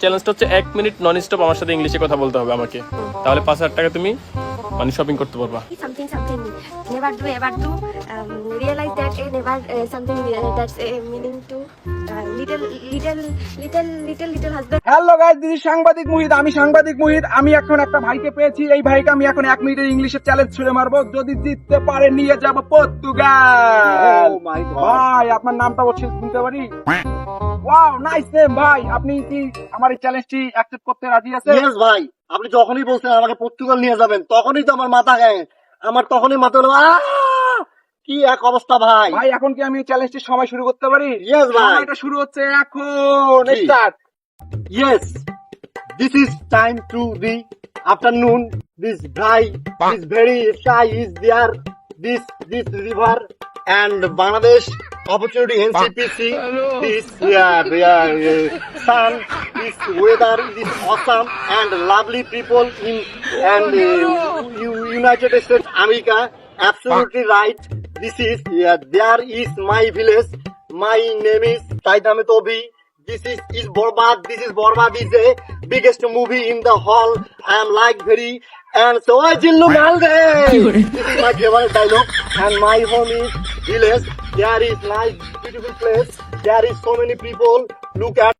চ্যালেঞ্জটা হচ্ছে এক মিনিট নন স্টপ আমার সাথে ইংলিশে কথা বলতে হবে আমাকে। তাহলে পাঁচ হাজার টাকা তুমি মানে শপিং করতে পারবা। Something something. Never do ever do. Um, realize that a never uh, something uh, that's a meaning to uh, little little little little little husband. Hello guys দিদি সাংবাদিক মুহিত আমি সাংবাদিক মুহিত আমি এখন একটা ভাইকে পেয়েছি এই ভাইকে আমি এখন এক মিনিটের ইংলিশের চ্যালেঞ্জ ছুড়ে মারবো যদি জিততে পারে নিয়ে যাব পর্তুগাল Oh. ভাই আপনার নামটা বলছি শুনতে পারি? ওয়াও নাইস নেম ভাই আপনি কি আমার এই চ্যালেঞ্জটি অ্যাকসেপ্ট করতে রাজি আছেন ইয়েস ভাই আপনি যখনই বলছেন আমাকে পর্তুগাল নিয়ে যাবেন তখনই তো আমার মাথা গায়ে আমার তখনই মাথা হলো কি এক অবস্থা ভাই ভাই এখন কি আমি এই চ্যালেঞ্জটির সময় শুরু করতে পারি Yes, ভাই। সময়টা শুরু হচ্ছে এখন। Start Yes, this is time to the afternoon. This guy is very shy. Is there this this river and Bangladesh opportunity NCPC. This yeah yeah yeah, sun. This weather is awesome and lovely people in and uh, United States America. Absolutely right. This is yeah. There is my village. My name is Taidame Tobi. This is is Borbad. This is Borbad is the biggest movie in the hall. I am like very and so I Jillu Malde. This is my favorite dialogue. And my home is village. There is nice, beautiful place. There is so many people. Look at.